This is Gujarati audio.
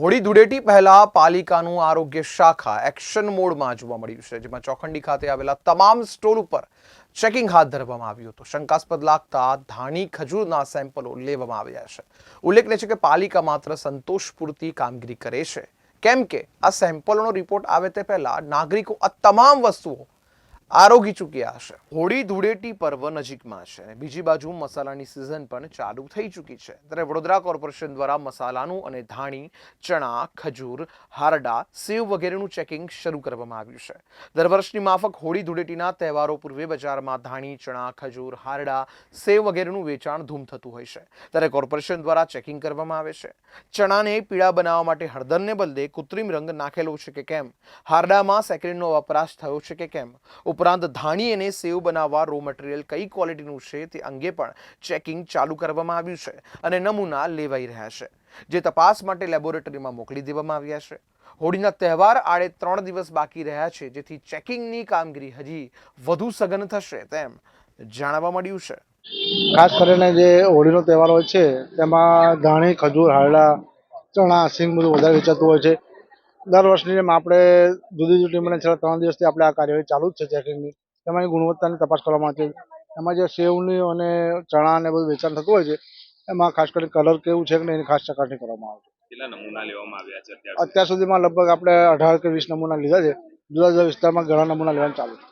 હોળી ધૂળેટી પહેલા પાલિકાનું આરોગ્ય શાખા એક્શન મોડમાં જોવા મળ્યું છે, જેમાં ચોખંડી ખાતે આવેલા તમામ સ્ટોર ઉપર ચેકિંગ હાથ ધરવામાં આવ્યું હતું. શંકાસ્પદ લાગતા ધાણી, ખજૂરના સેમ્પલો લેવામાં આવ્યા છે. ઉલ્લેખનીય છે કે પાલિકા માત્ર સંતોષ પૂરતી કામગીરી કરે છે. કેમ કે આ સેમ્પલોનો રિપોર્ટ આવે તે પહેલા નાગરિકો આ તમામ વસ્તુઓ આરોગી ચૂક્યા હશે. હોળી ધૂળેટી પર્વ નજીકમાં છે. અને બીજી બાજુ મસાલાની સિઝન પણ ચાલુ થઈ ચૂકી છે. ત્યારે વડોદરા કોર્પોરેશન દ્વારા મસાલાનું અને ધાણી, ચણા, ખજૂર, હારડા, સેવ વગેરેનું ચેકિંગ શરૂ કરવામાં આવ્યું છે. દર વર્ષની માફક હોળી ધૂળેટીના તહેવારો પૂર્વે બજારમાં ધાણી, ચણા, ખજૂર, હારડા, સેવ વગેરેનું વેચાણ ધૂમ થતું હોય છે. ત્યારે કોર્પોરેશન દ્વારા ચેકિંગ કરવામાં આવે છે. ચણાને પીળા બનાવવા માટે હળદરને બદલે કૃત્રિમ રંગ નાખેલો છે કે કેમ? હારડામાં સેક્રિનનો વપરાશ થયો છે કે કેમ? ઉપરાંત ધાણી અને સેવ બનાવવા રો મટીરિયલ કઈ ક્વોલિટીનું છે તે અંગે પણ ચેકિંગ ચાલુ કરવામાં આવ્યું છે અને નમૂના લેવાઈ રહ્યા છે, જે તપાસ માટે લેબોરેટરીમાં મોકલી દેવામાં આવ્યા છે. હોળીના તહેવાર આડે ત્રણ દિવસ બાકી રહ્યા છે, જેથી ચેકિંગની કામગીરી હજી વધુ સઘન થશે તેમ જાણવા મળ્યું છે. ખાસ કરીને જે હોળીનો તહેવાર હોય છે, તેમાં ધાણી, ખજૂર હારડા ચણા, સિંગ બધું વધારે વેચાતું હોય છે. દર વર્ષની જેમ આપણે જુદી જુદી ટીમને છેલ્લા ત્રણ દિવસથી આપણે આ કાર્યવાહી ચાલુ જ છે ચેકિંગની. તેમાંની ગુણવત્તાની તપાસ કરવામાં આવે છે એમાં જે સેવની અને ચણા ને બધું વેચાણ થતું હોય છે એમાં ખાસ કરીને કલર કેવું છે કે એની ખાસ ચકાસણી કરવામાં આવે છે. કેટલા નમૂના લેવામાં આવ્યા છે અત્યાર અત્યાર સુધીમાં લગભગ આપણે અઢાર કે વીસ નમૂના લીધા છે. જુદા જુદા વિસ્તારમાં ઘણા નમૂના લેવાનું ચાલુ છે.